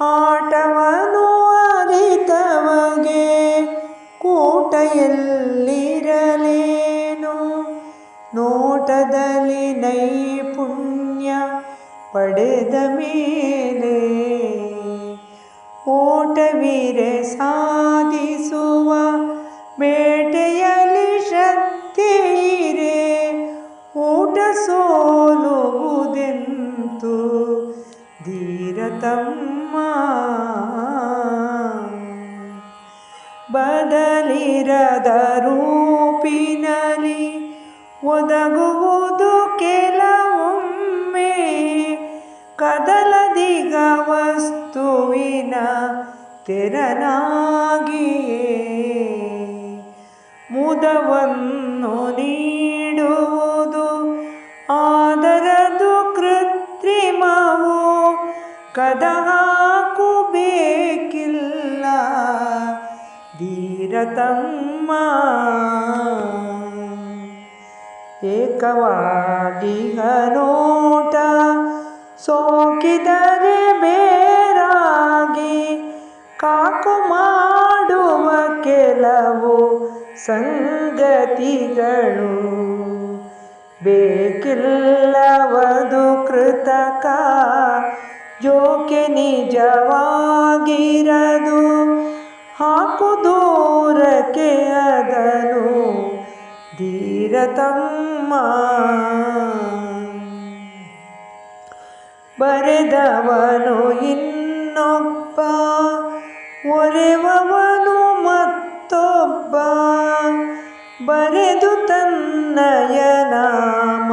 ಆಟವನು ಅರಿತವಗೆ ಕೂಟ ಎಲ್ಲಿರಲೇನು ನೋಟದಲ್ಲಿ ನೈಪುಣ್ಯ ಪಡೆದ ಮೇಲೆ ಓಟವೀರೆ ಸಾಧಿಸುವ ಬೇಟೆಯಲ್ಲಿ ಶಕ್ತಿಯಿರೆ ಊಟ ಸೋಲುವುದೆಂತು ಧೀರತಮ್ಮ ಬದಲಿರದ ರೂಪಿನಲ್ಲಿ ಒದಗುವುದು ಕೆಲವೊಮ್ಮೆ ಕದಲದಿಗ ವಸ್ತುವಿನ ತೆರನಾಗಿಯೇ. ಮುದವನ್ನು ಕದ ಹಾಕುಬೇಕಿಲ್ಲ ಧೀರತಮ್ಮ ಏಕವಾಗಿ ಹನೋಟ ಸೋಕಿದರೆ ಬೇರಾಗಿ ಕಾಕು ಮಾಡುವ ಕೆಲವು ಸಂಗತಿಗಳು. ಬೇಕಿಲ್ಲವದು ಕೃತಕ ಜೋಕೆ ನಿಜವಾಗಿರದು ಹಾಕು ದೂರಕ್ಕೆ ಅದನು ಧೀರತಮ್ಮ. ಬರೆದವನು ಇನ್ನೊಬ್ಬ ಒರೆವವನು ಮತ್ತೊಬ್ಬ ಬರೆದು ತನ್ನಯ ನಾಮ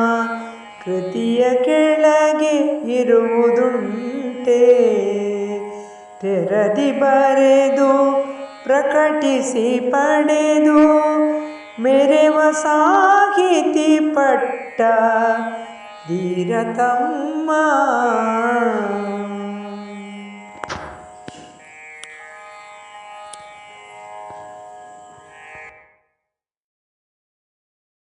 ಕೃತಿಯ ಕೆಳಗೆ ಇರುವುದುಂಟೆ. ತೆರದಿ ಬರೆದು ಪ್ರಕಟಿಸಿ ಪಡೆದು ಮೆರೆವ ಸಾಹಿತಿ ಪಟ್ಟ ಧೀರತಮ್ಮ.